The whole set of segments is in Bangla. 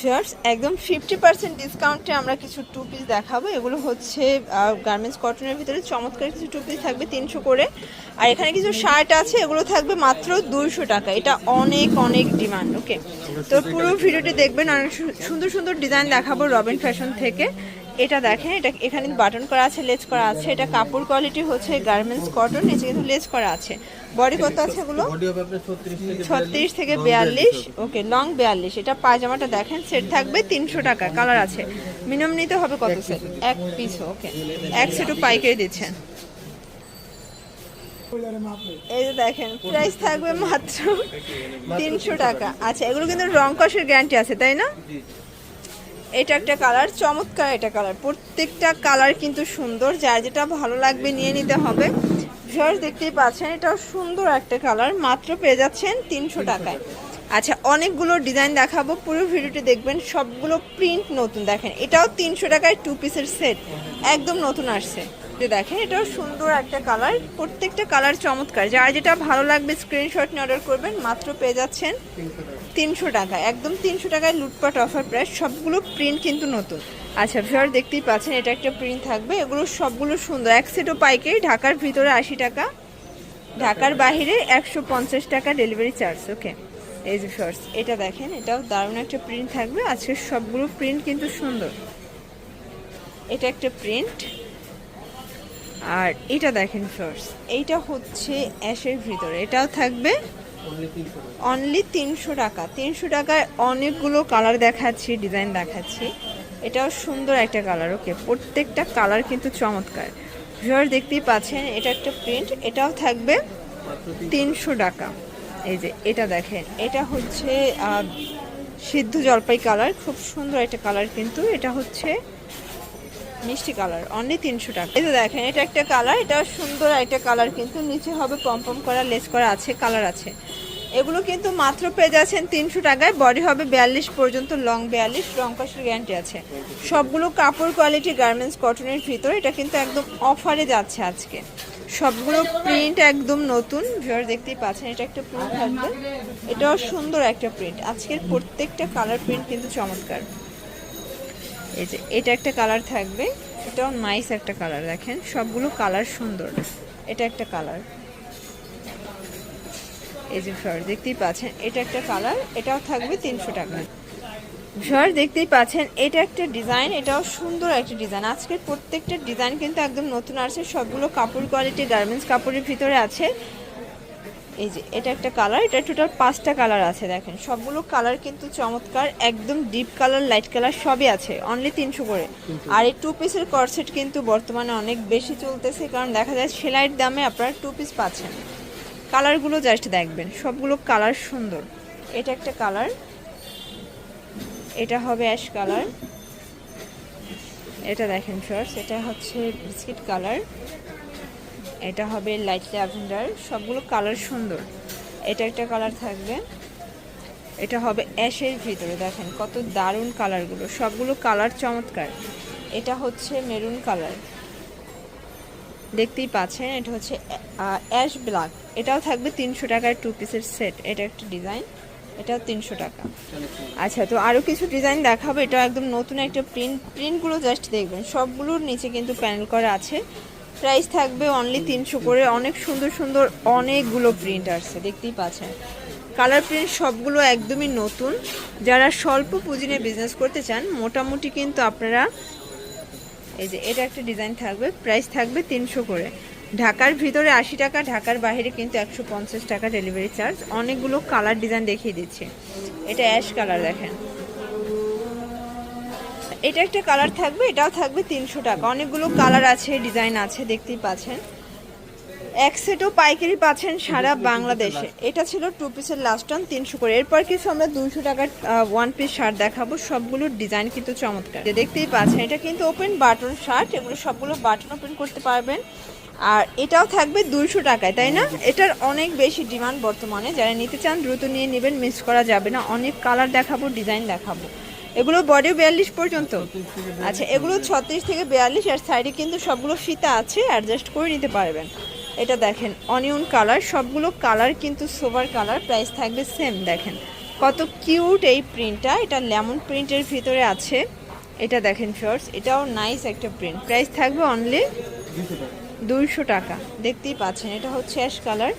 ভিউয়ার্স একদম ফিফটি পার্সেন্ট ডিসকাউন্টে আমরা কিছু টু পিস দেখাবো। এগুলো হচ্ছে গার্মেন্টস কটনের ভিতরে চমৎকার কিছু টু পিস থাকবে তিনশো করে। আর এখানে কিছু শার্ট আছে, এগুলো থাকবে মাত্র দুইশো টাকা। এটা অনেক অনেক ডিমান্ড ওকে তো পুরো ভিডিওটি দেখবেন সু- সুন্দর সুন্দর ডিজাইন দেখাবো রবিন ফ্যাশন থেকে। এটা দেখেন, এটা এখানে বাটন করা আছে লেজ করা আছে, এটা কাপড় কোয়ালিটি হচ্ছে গার্মেন্টস কটন নিচে কিন্তু লেজ করা আছে। বডি কত আছে এগুলো? বডি হবে আপনার 36 থেকে ছত্রিশ থেকে বিয়াল্লিশ। ওকে লং বিয়াল্লিশ। এটা পায়জামাটা দেখেন সেট থাকবে তিনশো টাকা কালার আছে। মিনিমাম নিতে হবে কত সেট এক পিস ওকে এক সেটও পাইকারি দিচ্ছেন। এই যে দেখেন প্রাইস থাকবে মাত্র তিনশো টাকা। আচ্ছা এগুলো কিন্তু রং কষের গ্যারান্টি আছে, তাই না? এটা একটা কালার, চমৎকার এটা কালার। প্রত্যেকটা কালার কিন্তু সুন্দর, যার যেটা ভালো লাগবে নিয়ে নিতে হবে। ভিউয়ার্স দেখতেই পাচ্ছেন, এটাও সুন্দর একটা কালার, মাত্র পেয়ে যাচ্ছেন তিনশো টাকায়। আচ্ছা অনেকগুলো ডিজাইন দেখাবো, পুরো ভিডিওটি দেখবেন, সবগুলো প্রিন্ট নতুন। দেখেন, এটাও তিনশো টাকায় টু পিসের সেট একদম নতুন আসছে। দেখেন, এটাও সুন্দর একটা কালার, প্রত্যেকটা কালার চমৎকার। যার যেটা ভালো লাগবে স্ক্রিনশট নিয়ে অর্ডার করবেন, মাত্র পেয়ে যাচ্ছেন তিনশো টাকা। একদম তিনশো টাকায় লুটপাট অফার প্রাইস সবগুলো প্রিন্ট কিন্তু নতুন। আচ্ছা ভিউয়ার দেখতেই পাচ্ছেন, এটা একটা প্রিন্ট থাকবে। এগুলো সবগুলো সুন্দর। এক সেটও পাইকারি, ঢাকার ভিতরে আশি টাকা, ঢাকার বাইরে একশো পঞ্চাশ টাকা ডেলিভারি চার্জ ওকে এই যে ফার্স্ট এটা দেখেন, এটাও দারুণ একটা প্রিন্ট থাকবে। আজকে সবগুলো প্রিন্ট কিন্তু সুন্দর। এটা একটা প্রিন্ট আর এটা দেখেন ফার্স্ট এইটা হচ্ছে অ্যাশের ভিতরে। এটাও থাকবে অনলি 300 টাকা। অনলি তিনশো টাকা। তিনশো টাকায় অনেকগুলো কালার দেখাচ্ছি ডিজাইন দেখাচ্ছি। এটাও সুন্দর একটা কালার ওকে প্রত্যেকটা কালার কিন্তু চমৎকার। ভিউয়ার দেখতেই পাচ্ছেন এটা একটা প্রিন্ট এটাও থাকবে তিনশো। টাকা। এই যে এটা দেখেন এটা হচ্ছে সিদ্ধ জলপাই কালার খুব সুন্দর একটা কালার কিন্তু। এটা হচ্ছে মিষ্টি কালার অনলি তিনশো টাকা। এই যে দেখেন এটা একটা কালার এটা সুন্দর একটা কালার কিন্তু। নিচে হবে পম্পম করা লেস করা আছে কালার আছে। এগুলো কিন্তু মাত্র পেয়ে যাচ্ছেন তিনশো টাকায়। বডি হবে বিয়াল্লিশ পর্যন্ত, লং বিয়াল্লিশ, রং কষের গ্যারান্টি আছে। সবগুলো কাপড় কোয়ালিটি গার্মেন্টস কটনের ভিতরে, এটা কিন্তু একদম অফারে যাচ্ছে আজকে। সবগুলো প্রিন্ট একদম নতুন। ভিউয়ার দেখতেই পাচ্ছেন, এটা একটা প্রিন্ট থাকবে। এটাও সুন্দর একটা প্রিন্ট আজকের প্রত্যেকটা কালার প্রিন্ট কিন্তু চমৎকার। এই যে, এটা একটা কালার থাকবে। এটাও নাইস একটা কালার দেখেন। সবগুলো কালার সুন্দর। এটা একটা কালার এই যে ফ্লাওয়ার দেখতেই পাচ্ছেন এটা একটা কালার এটাও থাকবে তিনশো টাকা। ফ্লাওয়ার দেখতেই পাচ্ছেন এটা একটা ডিজাইন এটাও সুন্দর একটা ডিজাইন। আজকের প্রত্যেকটা ডিজাইন কিন্তু একদম নতুন আছে সবগুলো কাপড় কোয়ালিটি গার্মেন্টস কাপড়ের ভিতরে আছে। এই যে এটা একটা কালার এটা টোটাল পাঁচটা কালার আছে দেখেন। সবগুলো কালার কিন্তু চমৎকার একদম ডিপ কালার লাইট কালার সবই আছে অনলি তিনশো করে। আর এই টু পিসের কর্সেট কিন্তু বর্তমানে অনেক বেশি চলতেছে কারণ দেখা যায় সেলাইয়ের দামে আপনারা টু পিস পাচ্ছেন। কালারগুলো জাস্ট দেখবেন, সবগুলো কালার সুন্দর। এটা একটা কালার, এটা হবে অ্যাশ কালার। এটা দেখেন ফার্স্ট এটা হচ্ছে বিস্কিট কালার। এটা হবে লাইট ল্যাভেন্ডার, সবগুলো কালার সুন্দর। এটা একটা কালার থাকবে। এটা হবে অ্যাশের ভিতরে, দেখেন কত দারুণ কালারগুলো, সবগুলো কালার চমৎকার। এটা হচ্ছে মেরুন কালার। দেখতেই পাচ্ছেন, এটা হচ্ছে অ্যাশ ব্ল্যাক এটাও থাকবে তিনশো টাকার টু পিসের সেট এটা একটা ডিজাইন এটাও তিনশো টাকা। আচ্ছা তো আরও কিছু ডিজাইন দেখাবো। এটা একদম নতুন একটা প্রিন্ট প্রিন্টগুলো জাস্ট দেখবেন। সবগুলোর নিচে কিন্তু প্যানেল করা আছে। প্রাইস থাকবে অনলি তিনশো করে। অনেক সুন্দর সুন্দর অনেকগুলো প্রিন্ট আসছে, দেখতেই পাচ্ছেন। কালার প্রিন্ট সবগুলো একদমই নতুন। যারা স্বল্প পুঁজি নিয়ে বিজনেস করতে চান, মোটামুটি কিন্তু আপনারা এই যে, এটা একটা ডিজাইন থাকবে প্রাইস থাকবে তিনশো করে। ঢাকার ভিতরে আশি টাকা, ঢাকার বাইরে কিন্তু একশো পঞ্চাশ টাকা ডেলিভারি চার্জ অনেকগুলো কালার ডিজাইন দেখিয়ে দিচ্ছে। এটা অ্যাশ কালার দেখেন। এটা একটা কালার থাকবে, এটাও থাকবে তিনশো টাকা। অনেকগুলো কালার আছে ডিজাইন আছে, দেখতেই পাচ্ছেন। এক সেটও পাইকারি পাচ্ছেন সারা বাংলাদেশে। এটা ছিল টু পিসের লাস্ট অন তিনশো করে। এরপর কিছু আমরা দুইশো টাকার ওয়ান পিস শার্ট দেখাবো। সবগুলোর ডিজাইন কিন্তু চমৎকার। যে দেখতেই পাচ্ছেন এটা কিন্তু ওপেন বাটন শার্ট এগুলো সবগুলো বাটন ওপেন করতে পারবেন। আর এটাও থাকবে দুইশো টাকায় তাই না? এটার অনেক বেশি ডিমান্ড বর্তমানে। যারা নিতে চান দ্রুত নিয়ে নেবেন মিস করা যাবে না। অনেক কালার দেখাবো ডিজাইন দেখাবো। এগুলো বডি বিয়াল্লিশ পর্যন্ত। আচ্ছা এগুলো ছত্রিশ থেকে বিয়াল্লিশ আর সাইডে কিন্তু সবগুলো ফিতা আছে অ্যাডজাস্ট করে নিতে পারবেন। এটা দেখেন অনিয়ন কালার সবগুলো কালার কিন্তু সোভার কালার প্রাইস থাকবে সেম দেখেন। কত কিউট এই প্রিন্টটা এটা লেমন প্রিন্টের ভিতরে আছে। এটা দেখেন শর্টস এটাও নাইস একটা প্রিন্ট প্রাইস থাকবে অনলি দুইশো টাকা। দেখতেই পাচ্ছেন, এটা হচ্ছে অ্যাশ কালার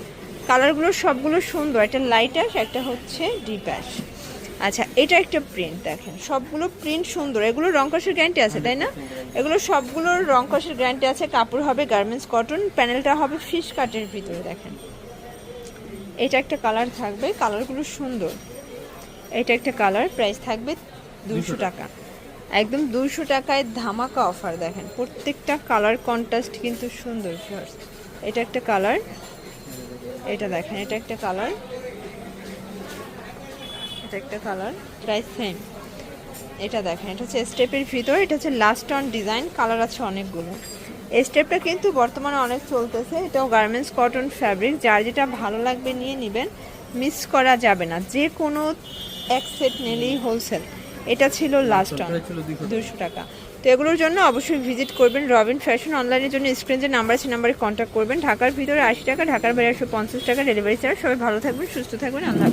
কালারগুলো সবগুলো সুন্দর, একটা লাইট অ্যাশ একটা হচ্ছে ডিপ অ্যাশ আচ্ছা এটা একটা প্রিন্ট দেখেন। সবগুলো প্রিন্ট সুন্দর। এগুলো রংকশের গ্যারান্টি আছে তাই না? এগুলো সবগুলোর রংকশের গ্যারান্টি আছে। কাপড় হবে গার্মেন্টস কটন প্যানেলটা হবে ফিশ কাটের ভিতরে দেখেন। এটা একটা কালার থাকবে। কালারগুলো সুন্দর। এটা একটা কালার প্রাইস থাকবে দুশো টাকা। একদম দুশো টাকায় ধামাকা অফার দেখেন। প্রত্যেকটা কালার কন্ট্রাস্ট কিন্তু সুন্দর এটা একটা কালার এটা দেখেন এটা একটা কালার এটা একটা কালার প্রাইস সেম এটা দেখেন এটা হচ্ছে স্টেপের ভিতর এটা হচ্ছে লাস্ট অন ডিজাইন কালার আছে অনেকগুলো। এই স্টেপটা কিন্তু বর্তমানে অনেক চলতেছে এটাও গার্মেন্টস কটন ফ্যাব্রিক যার যেটা ভালো লাগবে নিয়ে নেবেন মিস করা যাবে না। যে কোনো এক সেট নিলেই হোলসেল এটা ছিল লাস্ট অন দুশো টাকা। তো এগুলোর জন্য অবশ্যই ভিজিট করবেন রবিন ফ্যাশন অনলাইনের জন্য স্ক্রিন যে নাম্বার আছে নাম্বারে কন্ট্যাক্ট করবেন। ঢাকার ভিতরে আশি টাকা ঢাকার বাইরে একশো পঞ্চাশ টাকা ডেলিভারি চার্জ সবাই ভালো থাকবেন সুস্থ থাকবেন আল্লাহ